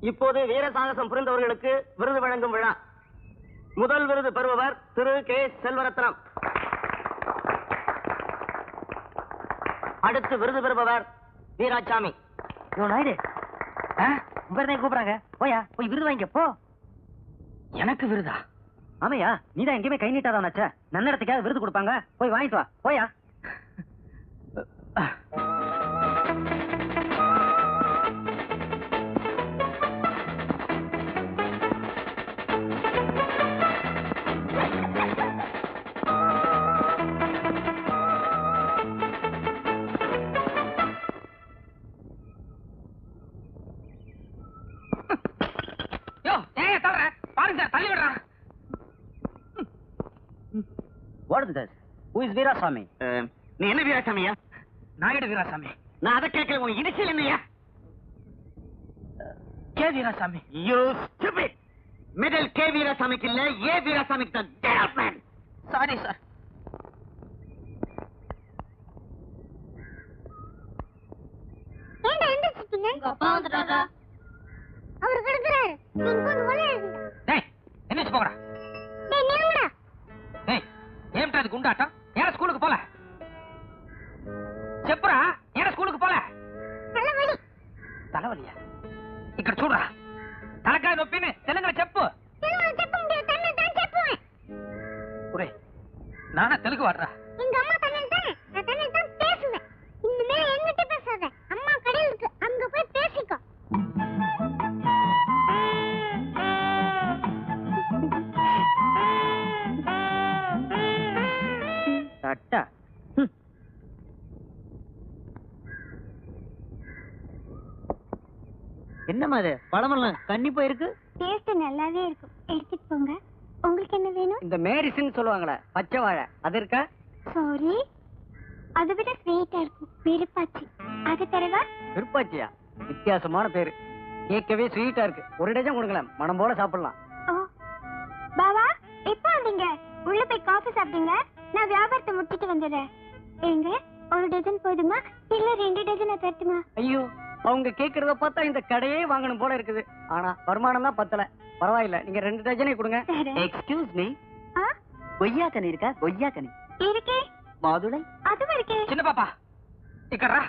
இப்போது வீர சாகசம் புரிந்தவர்களுக்கு விருது வழங்கும் விழா. முதல் விருது பெறுபவர் திரு கே செல்வரத்னம். அடுத்து விருது பெறுபவர் வீராசாமி கூப்பிடுறாங்க. போயா போய் விருது வாங்கிக்க போ. எனக்கு விருதா? ஆமையா நீதான் எங்கேயுமே கை நீட்டாதவனாச்சே நன்னடத்துக்காக விருது கொடுப்பாங்க. போய் வாங்கிட்டு வா. போயா. தள்ளி விடுறான் what is this who is Veeraswamy நீ என்ன வீராசாமியா? நாயுடு வீராசாமி. நான் அதை கேட்கல உன் இனிஷியல் என்னையா? K Veeraswamy. You stupid middle K வீராசாமிக்கு இல்ல ஏ வீராசாமிக்கு தான். Out, man. சாரி சார் ஏன்டா எந்திரிச்சிட்டீங்க அப்பா வந்துட்டாரா அவர் கிடக்குறாரு. என்னம்மா இது? பழமெல்லாம் கண்ணி போயிருக்கு. டேஸ்ட் நல்லாவே இருக்கும் எடுத்துட்டு போங்க. உங்களுக்கு என்ன வேணும்? இந்த மேரிசின்னு சொல்லுவாங்களே பச்சை வாழை. அது இருக்கா? சாரி அதை விட ஸ்வீட்டா இருக்கும். விருப்பாச்சி அது தரவா? விருப்பாச்சியா வித்தியாசமான பேரு. கேட்கவே ஸ்வீட்டா இருக்கு. ஒரு டஜன் கொடுங்களேன். மனம் போல சாப்பிடலாம். பாவா எப்போ வந்தீங்க? உள்ள போய் காஃபி சாப்பிட்டீங்க நான் வியாபாரத்தை முடிச்சிட்டு வந்துடுறேன். ஏங்க ஒரு டஜன் போதுமா? இல்ல ரெண்டு டஜன் தரட்டுமா? ஐயோ அவங்க கேக்குறத பார்த்தா இந்த கடையே வாங்கணும் போல இருக்குது. ஆனா வருமானம் தான் பத்தல. பரவாயில்ல நீங்க ரெண்டு டஜனே கொடுங்க. எக்ஸ்கியூஸ் மீ கொய்யா கனி இருக்கா? கொய்யா கனி இருக்கே. மாதுளை? அதுவும் இருக்கே. சின்ன பாப்பா இக்கறா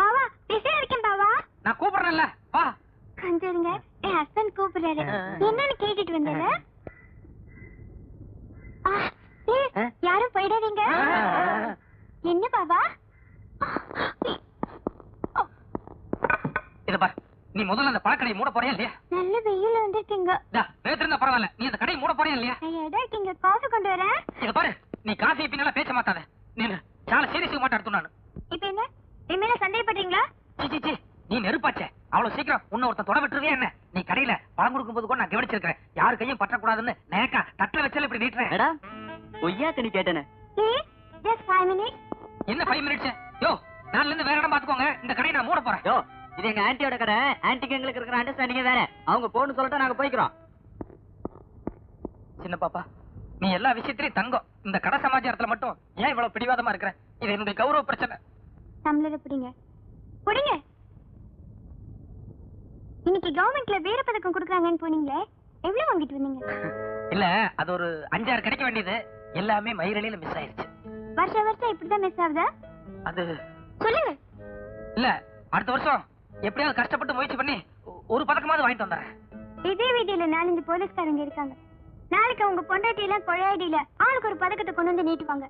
பாவா பிஸியா இருக்கேன் பாவா. நான் கூப்பிடுறேன்ல வா. கொஞ்சம் என் ஹஸ்பண்ட் கூப்பிடுறாரு. என்னன்னு கேட்டுட்டு வந்தேன் யாரும் போயிடாதீங்க. என்ன பாபா இத பாரு. நீ முதல்ல அந்த பழக்கடையை மூட போறியா இல்லையா? நல்ல வெயில் நேத்து இருந்தா பரவாயில்ல. நீ அந்த கடையை மூட போறியா இல்லையா? இருக்கீங்க காஃபி கொண்டு வரேன். இத பாரு. நீ காஃபி பின்னால பேச மாட்டாத நீ చాలా சீரியஸுக்கு மாட்டாடுத்து நான். இப்ப என்ன? என் மேல சந்தேகப்படுறீங்களா? C, C. நீ நெருப்பாச்சே. அவ்வளவு சீக்கிரம் உன்னை ஒருத்தன் தொட விட்டுருவே என்ன? நீ கடையில பழம் கொடுக்கும் போது கூட நான் கவனிச்சிருக்கிறேன். யாரு கையும் பற்றக்கூடாதுன்னு நேக்கா தட்டுல வச்சால இப்படி நீட்டுறேன். கொய்யா கனி கேட்டேனே. என்ன ஃபைவ் மினிட்ஸ் யோ நாலுல இருந்து வேற இடம் பாத்துக்கோங்க. இந்த கடையை நான் மூட போறேன். யோ இது எங்க ஆன்ட்டியோட கடை. ஆன்ட்டிக்கு எங்களுக்கு இருக்கிற அண்டர்ஸ்டாண்டிங்க வேற. அவங்க போன்னு சொல்லிட்டா நாங்க போய்க்கிறோம். சின்ன பாப்பா நீ எல்லா விஷயத்திலயும் தங்கம். இந்த கடை சமாச்சாரத்துல மட்டும் ஏன் இவ்வளவு பிடிவாதமா இருக்கிற? இது என்னுடைய கௌரவ பிரச்சனை. டம்ளரை பிடிங்க. பிடிங்க. இன்னைக்கு கவர்மெண்ட்ல வீர பதக்கம் கொடுக்குறாங்கன்னு போனீங்களே எவ்வளவு வாங்கிட்டு வந்தீங்க? இல்ல அது ஒரு அஞ்சாறு கிடைக்க வேண்டியது. எல்லாமே மயிரடியில மிஸ் ஆயிருச்சு. வருஷம் வருஷம் இப்படிதான் மிஸ் ஆகுதா? அது சொல்லுங்க. இல்ல அடுத்த வருஷம் எப்படியாவது கஷ்டப்பட்டு முயற்சி பண்ணி ஒரு பதக்கமாவது வாங்கிட்டு வந்துடுறேன். இதே வீதியில நாலஞ்சு போலீஸ்காரங்க இருக்காங்க. நாளைக்கு அவங்க பொண்டாட்டியில கொழையடியில ஆளுக்கு ஒரு பதக்கத்தை கொண்டு வந்து நீட்டுவாங்க.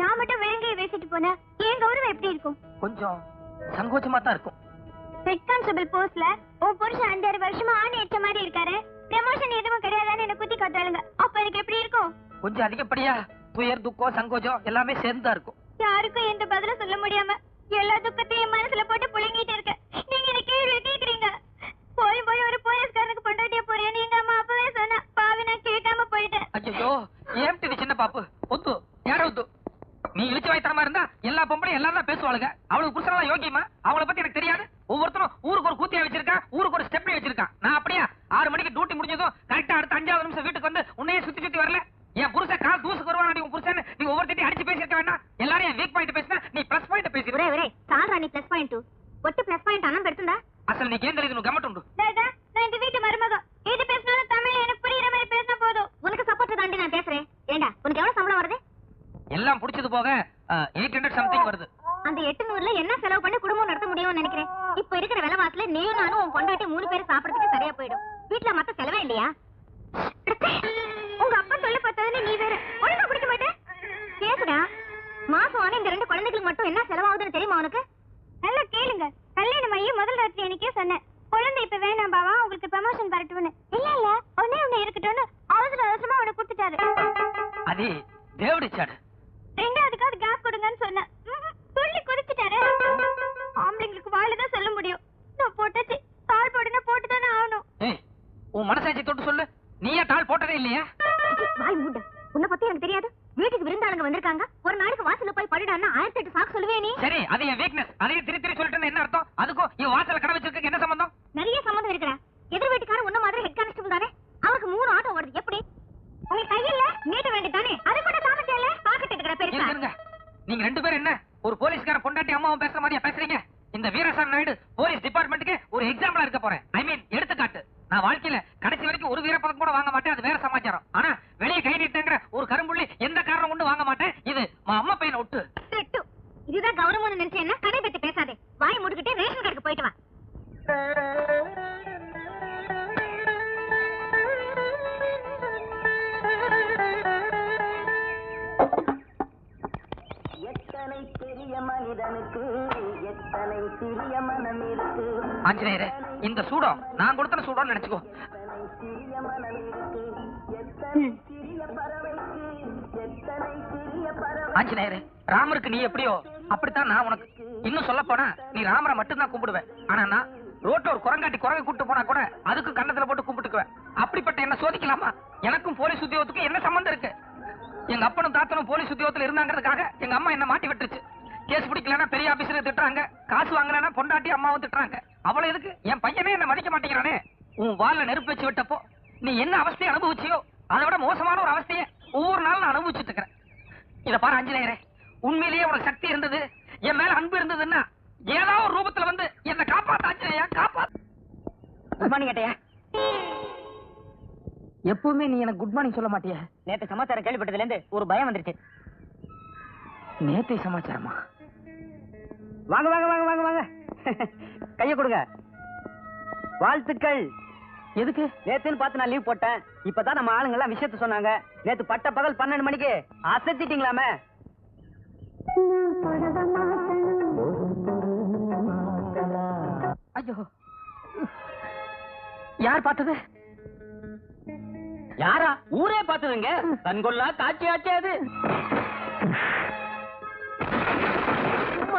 நான் மட்டும் விலங்கையை பேசிட்டு போனா என் கௌரவம் எப்படி இருக்கும்? கொஞ்சம் சங்கோச்சமா தான் இருக்கும். ஹெட் கான்ஸ்டபிள் போஸ்ட்ல உன் புருஷன் அஞ்சாறு வருஷமா ஆணி அடிச்ச மாதிரி இருக்காரு. ப்ரமோஷன் எதுவும் கிடையாதுன்னு என்ன குத்தி காட்டாளுங்க அப்ப எனக்கு எப்படி இருக்கும்? கொஞ்சம் அதிகப்படியா துயர் துக்கம் சங்கோஜம் எல்லாமே சேர்ந்தா இருக்கும். யாருக்கும் எந்த பதிலும் சொல்ல முடியாம எல்லா துக்கத்தையும் மனசுல போட்டு புழுங்கிட்டு ஏம்டி இது சின்ன பாப்பு ஒத்து ஏடவத்து நீ இழிச்சு வாய்த்தனமா இருந்தா எல்லா பொம்பளையும் எல்லாரும் தான் பேசுவாளுங்க அவளுக்கு புருஷனெல்லாம் யோகியமா அவளை பத்தி எனக்கு தெரியாது ஒவ்வொருத்தரும் ஊருக்கு ஒரு கூத்தியா வச்சிருக்கான் ஊருக்கு ஒரு ஸ்டெப்னி வச்சிருக்கான் நான் அப்படியா ஆறு மணிக்கு டியூட்டி முடிஞ்சதும் கரெக்டா அடுத்த அஞ்சாவது நிமிஷம் வீட்டுக்கு வந்து உன்னையே சுத்தி சுத்தி வரல என் புருஷன் கால் தூசுக்கு வருவான் உன் புருஷன் நீ ஒவ்வொருத்தையும் அடிச்சு பேசிருக்க வேண்டாம் எல்லாரும் என் வீக் பாயிண்ட் பேசினா நீ பிளஸ் பாயிண்ட் பேசி ఒరే ఒరే చాలరా నీ ప్లస్ పాయింట్ ఒట్టి ప్లస్ పాయింట్ అన్నం పెడుతుందా అసలు నీకేం తెలియదు నువ్వు గమ్మటుండు வீட்டுல மத்த செலவே இல்லையா? உங்க அப்பா சொல்ல பார்த்ததுன்னு நீ வேற ஒழுங்கா குடிக்க மாட்டேன் பேசுடா மாசம் ஆன இந்த ரெண்டு குழந்தைகளுக்கு மட்டும் என்ன செலவாகுதுன்னு தெரியுமா உனக்கு? நல்லா கேளுங்க. கல்யாணம் ஆகி முதல் ராத்திரி எனக்கே சொன்னேன். குழந்தை இப்ப வேணாம் பாவா உங்களுக்கு ப்ரமோஷன் வரட்டும்னு. இல்ல இல்ல ஒன்னே ஒண்ணு இருக்கட்டும்னு அவசர அவசரமா அவனை கொடுத்துட்டாரு அது தேவடி சாடு. ரெண்டாவதுக்காவது கேப் கொடுங்கன்னு சொன்னேன். துள்ளி குதிச்சுட்டாரு. ஆம்பளைங்களுக்கு வாயில தான் சொல்ல முடியும் நான் போட்டாச்சு தாள் போடுனா போட்டு தானே ஆகணும் ஏய் உன் மனசாட்சி தொட்டு சொல்லு. நீயே தாள் போட்டதே இல்லையா? வாய் மூட. உன்னை பத்தி எனக்கு தெரியாது. வீட்டுக்கு விருந்தாளுங்க வந்திருக்காங்க. ஒரு நாளைக்கு வாசல்ல போய் படுடான்னா ஆயிரத்தி எட்டு சாக்கு சொல்லுவே நீ. சரி அது என் வீக்னஸ் அதையும் திரி திரி சொல்லிட்டு என்ன அர்த்தம்? அதுக்கும் இவன் வாசல்ல கடை வச்சிருக்க என்ன சம்பந்தம்? நிறைய சம்மந்தம் இருக்கிற எதிர் வீட்டுக்காரன் உன்ன மாதிரி ஹெட் கான்ஸ்டபிள் தானே? அவருக்கு மூணு ஆட்டோ ஓடுது. எப்படி? உங்க கையில நீட்ட வேண்டியதானே அது கூட சாமர்த்தியம் இல்ல பாக்கெட் இருக்கிற பெருசா. நீங்க ரெண்டு பேரும் என்ன? ஒரு போலீஸ்கார பொண்டாட்டி அம்மாவும் பேசுற மாதிரியா பேசுறீங்க? இந்த வீரசாமி நாயுடு போலீஸ் டிபார்ட்மெண்ட்டுக்கு ஒரு எக்ஸாம்பிளா இருக்க போறேன். மனிதனுக்கு எத்தனை சிறிய மனம் இருக்கு ஆஞ்சநேயரே இந்த சூடம் நான் கொடுத்த சூடம்னு நினைச்சுக்கோ. எத்தனை சிறிய மனம் இருக்கு எத்தனை சிறிய பறவைக்கு? எத்தனை சிறிய பறவை ஆஞ்சநேயரே ராமருக்கு நீ எப்படியோ அப்படித்தான் நான் உனக்கு இன்னும் சொல்ல போனா நீ ராமரை மட்டும்தான் கும்பிடுவேன். ஆனா நான் ரோட்ல ஒரு குரங்காட்டி குரங்கை கூட்டு போனா கூட அதுக்கு கன்னத்துல போட்டு கும்பிட்டுக்குவேன். அப்படிப்பட்ட என்ன சோதிக்கலாமா? எனக்கும் போலீஸ் உத்தியோகத்துக்கும் என்ன சம்பந்தம் இருக்கு? எங்க அப்பனும் தாத்தனும் போலீஸ் உத்தியோகத்துல இருந்தாங்கிறதுக்காக எங்க அம்மா என்ன மாட்டி விட்டுருச்சு. கேஸ் பிடிக்கலன்னா பெரிய ஆபீசர் திட்டுறாங்க. காசு வாங்கலன்னா பொண்டாட்டி அம்மாவும் திட்டுறாங்க. அவ்வளவு எதுக்கு? என் பையனே என்ன மதிக்க மாட்டேங்கிறானே. உன் வால்ல நெருப்பு வச்சு விட்டப்போ நீ என்ன அவஸ்தையை அனுபவிச்சியோ அதை விட மோசமான ஒரு அவஸ்தையை ஒவ்வொரு நாளும் நான் அனுபவிச்சுட்டு இருக்கிறேன். இதை பாரு அஞ்சலேயரே உண்மையிலேயே உனக்கு சக்தி இருந்தது என் மேல அன்பு இருந்ததுன்னா ஏதாவது ஒரு ரூபத்துல வந்து என்ன காப்பாத்து அஞ்சலேயா காப்பாத்து. குட் மார்னிங் கேட்டையா எப்பவுமே நீ எனக்கு குட் மார்னிங் சொல்ல மாட்டியா. நேத்து சமாச்சாரம் கேள்விப்பட்டதுல இருந்து ஒரு பயம் வந்துருச்சு. நேத்தை சமாச்சாரமா? வாங்க வாங்க வாங்க வாங்க வாங்க. கைய கொடுங்க. வாழ்த்துக்கள். எதுக்கு? நேத்துன்னு பார்த்து நான் லீவ் போட்டேன். இப்பதான் நம்ம ஆளுங்க எல்லாம் விஷயத்த சொன்னாங்க. நேத்து பட்ட பகல் பன்னெண்டு மணிக்கு. அசத்திட்டீங்களாமே. ஐயோ. யார் பார்த்தது? யாரா? ஊரே பார்த்ததுங்க. கண்கொள்ளா காட்சி ஆச்சு அது.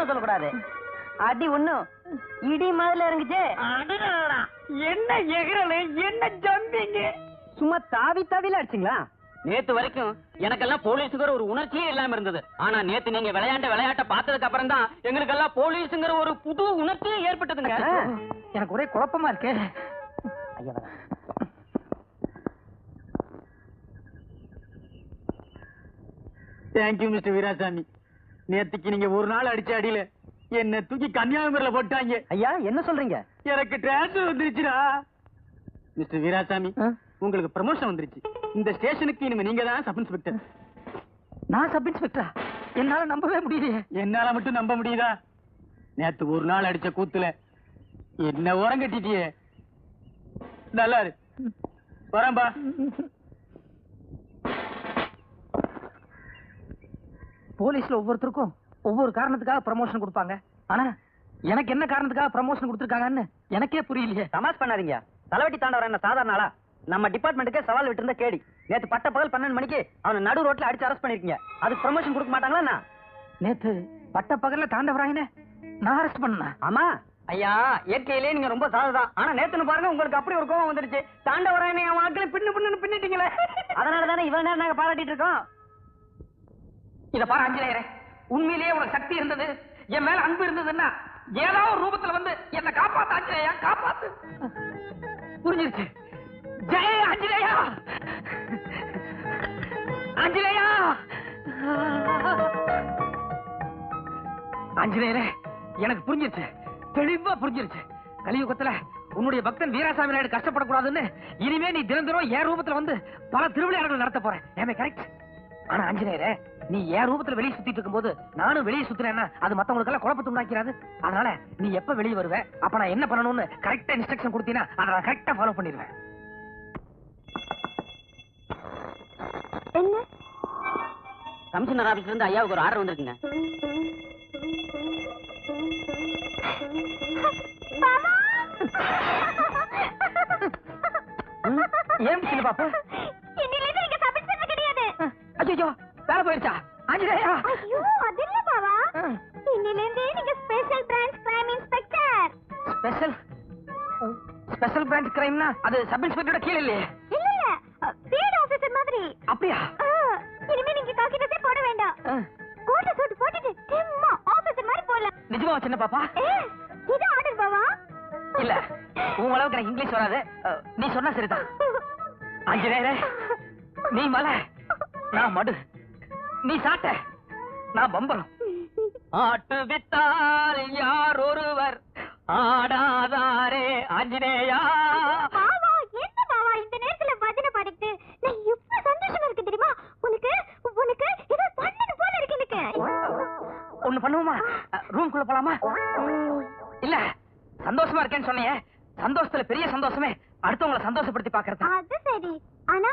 சும்மா சொல்லக்கூடாது. அடி ஒண்ணும். இடி மாதிரில இருந்துச்சு என்ன எகரல என்ன ஜம்பிங்க? சும்மா தாவி தாவில அடிச்சிங்களா? நேத்து வரைக்கும் எனக்கெல்லாம் போலீஸுங்கிற ஒரு உணர்ச்சியே இல்லாம இருந்தது. ஆனா நேத்து நீங்க விளையாண்ட விளையாட்ட பார்த்ததுக்கு அப்புறம் தான் எங்களுக்கெல்லாம் போலீஸுங்கிற ஒரு புது உணர்ச்சியே ஏற்பட்டதுங்க. எனக்கு ஒரே குழப்பமா இருக்கு. ஐயா. Thank you mister Veeraswamy. நேத்துக்கு நீங்க ஒரு நாள் அடிச்ச அடியில என்ன தூக்கி கன்னியாகுமரியில போட்டாங்க ஐயா என்ன சொல்றீங்க? எனக்கு டிரான்ஸ்ஃபர் வந்துருச்சுடா. மிஸ்டர் வீராசாமி? உங்களுக்கு ப்ரமோஷன் வந்துருச்சு. இந்த ஸ்டேஷனுக்கு இனிமே நீங்க தான் சப் இன்ஸ்பெக்டர் நான் சப் இன்ஸ்பெக்டரா என்னால நம்பவே முடியலையே. என்னால மட்டும் நம்ப முடியுதா? நேத்து ஒரு நாள் அடிச்ச கூத்துல என்ன உரம் கட்டிட்டியே நல்லா இரு. வரேன்பா. போலீஸ்ல ஒவ்வொருத்தருக்கும் ஒவ்வொரு காரணத்துக்காக ப்ரமோஷன் கொடுப்பாங்க. ஆனா எனக்கு என்ன காரணத்துக்காக ப்ரமோஷன் கொடுத்துருக்காங்கன்னு எனக்கே புரியலையே. தமாஸ் பண்ணாதீங்க. தலைவட்டி தாண்டவர் என்ன சாதாரண ஆளா? நம்ம டிபார்ட்மெண்ட்டுக்கே சவால் விட்டு இருந்த கேடி. நேத்து பட்ட பகல் பன்னெண்டு மணிக்கு அவனை நடு ரோட்ல அடிச்சு அரெஸ்ட் பண்ணிருக்கீங்க. அதுக்கு ப்ரமோஷன் கொடுக்க மாட்டாங்களா நேத்து பட்ட பகல்ல தாண்டவராயனே. நான் அரெஸ்ட் பண்ண ஆமா. ஐயா இயற்கையிலே நீங்க ரொம்ப சாததான். ஆனா நேத்துன்னு பாருங்க உங்களுக்கு அப்படி ஒரு கோவம் வந்துருச்சு தாண்டவராயனை அவன் ஆட்களை பின்னு பின்னு பின்னிட்டீங்களே. அதனால தானே இவ்வளவு நேரம் நாங்க பாராட்டிட்டு இருக்கோம். இத பாரு அஞ்சலேயரே. உண்மையிலேயே உனக்கு சக்தி இருந்தது. என் மேல அன்பு இருந்ததுன்னா ஏதோ ஒரு ரூபத்துல வந்து என்ன காப்பாத்து அஞ்சலேயா? காப்பாத்து. புரிஞ்சிருச்சு. ஜெய அஞ்சனேயா அஞ்சனேயா அஞ்சனேயரே எனக்கு புரிஞ்சிருச்சு. தெளிவா புரிஞ்சிருச்சு. கலியுகத்துல உன்னுடைய பக்தன் வீராசாமி நாயுடு கஷ்டப்படக்கூடாதுன்னு இனிமே நீ தினம் தினம் என் ரூபத்துல வந்து பல திருவிளையாடல்கள் நடத்த போறேன். ஏமே கரெக்ட் ஆனா ஆஞ்சநேயரே நீ என் ரூபத்துல வெளியே சுத்திட்டு இருக்கும்போது நானும் வெளியே சுத்துறேன்னா அது மத்தவங்களுக்கு எல்லாம் குழப்பத்தை உண்டாக்கிறாது அதனால நீ எப்ப வெளியே வருவ அப்ப நான் என்ன பண்ணணும்னு கரெக்டா இன்ஸ்ட்ரக்ஷன் கொடுத்தீங்கன்னா அதை நான் கரெக்டா ஃபாலோ பண்ணிடுவேன் என்ன? கமிஷனர் ஆபீஸ்ல இருந்து ஐயாவுக்கு ஒரு ஆர்டர் வந்திருக்குங்க. ஏன் சின்ன பாப்பா? ஐயோ வேலை போயிருச்சா? ஆஞ்சநேயா. ஐயோ அது இல்ல பாவா. ம். இன்னிலிருந்து நீங்க special branch crime inspector special special branch கிரைம்னா அது சப் இன்ஸ்பெக்டரோட கீழ இல்லையே. இல்ல இல்ல. ஃபீல்ட் ஆபீசர் மாதிரி. அப்படியா? இனிமே நீங்க காக்கி ட்ரெஸ்ஸே போட வேண்டாம். கோட்டை சூட் போட்டுட்டு சும்மா ஆபீசர் மாதிரி போலாம் நிஜமா சின்ன பாப்பா? இது ஆர்டர் பாவா? இல்ல உன் அளவுக்கு எனக்கு இங்கிலீஷ் வராது. நீ சொன்னா சரிதான். ஆஞ்சநேயரே நீ மலை. நான் மடு. நீ சாட்ட. நான் பம்பரம் ஆட்டு வித்தால் யார் ஒருவர்? ஆடாதாரே ஆஞ்சநேயா. பாவா என்ன பாவா இந்த நேரத்துல பஜனை பாடிட்டு நான் எவ்வளவு சந்தோஷமா இருக்கு தெரியுமா? உனக்கு உனக்கு ஏதோ பண்ணணும் போல இருக்கு எனக்கு. ஒண்ணு பண்ணுவோமா? ரூம்குள்ள போலாமா? இல்ல சந்தோஷமா இருக்கேன்னு சொன்னியே. சந்தோஷத்துல பெரிய சந்தோஷமே அடுத்தவங்களை சந்தோஷப்படுத்தி பாக்குறது அது சரி. ஆனா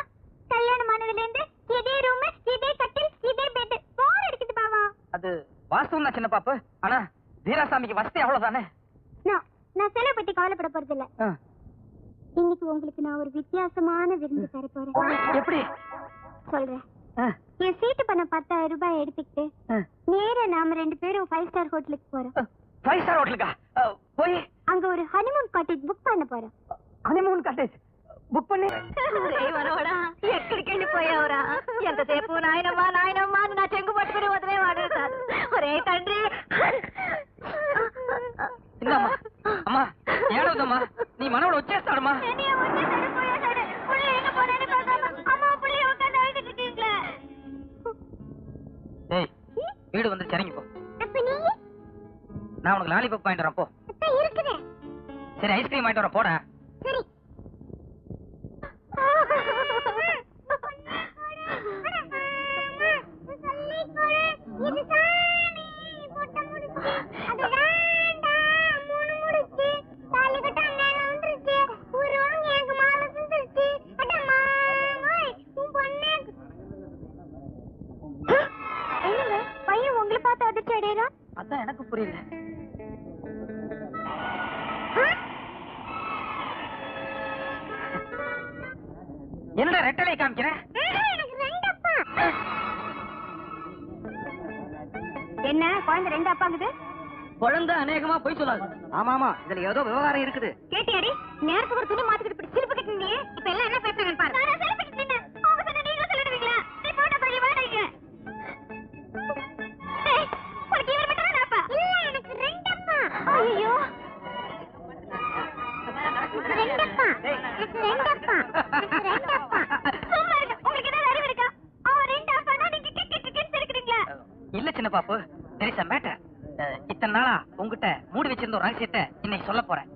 கல்யாணம் ஆனதுல இருந்து இதே ரூம் இதே கட்டில் இதே பெட் போர் அடிக்குது பாவா அது வாஸ்தவம் தான் சின்ன பாப்பு. ஆனா வீராசாமிக்கு வசதி அவ்வளவுதானே? நான் நான் செலவு பத்தி கவலைப்பட போறது இல்ல ஆ. இன்னைக்கு உங்களுக்கு நான் ஒரு வித்தியாசமான விருந்து தர போறேன். எப்படி? சொல்றேன். என் சீட்டு பண்ண பத்தாயிரம் ரூபாய் எடுத்துக்கிட்டு. நேரா நாம ரெண்டு பேரும் ஃபைவ் ஸ்டார் ஹோட்டலுக்கு போறோம். ஃபைவ் ஸ்டார் ஹோட்டலுக்கா அஹ், போய். அங்க ஒரு ஹனிமூன் காட்டேஜ் புக் பண்ண పోరా நான் உனக்கு லாலிபப் வாங்கிட்டு வரேன் போ இருக்குதே. சரி ஐஸ்கிரீம் வாங்கிட்டு வரேன் போடா சரி. பையன் உங்களை பார்த்து அதிர்ச்சி அடையறான் அதான் எனக்கு புரியல. என்னடா ரெட்டலை காமிக்கிற? எனக்கு ரெண்டு அப்பா என்ன குழந்தை ரெண்டு அப்பாங்குது? குழந்தை அநேகமா போய் சொல்லாது. ஆமா ஆமா இதுல ஏதோ விவகாரம் இருக்குது. கேட்டியாடி நேரத்துக்கு ஒரு துணி மாத்திக்கிட்டு இப்படி சிரிப்பு கட்டினீங்க இப்ப எல்லாம் என்ன ரகசியத்தை இன்னைக்கு சொல்ல போறேன்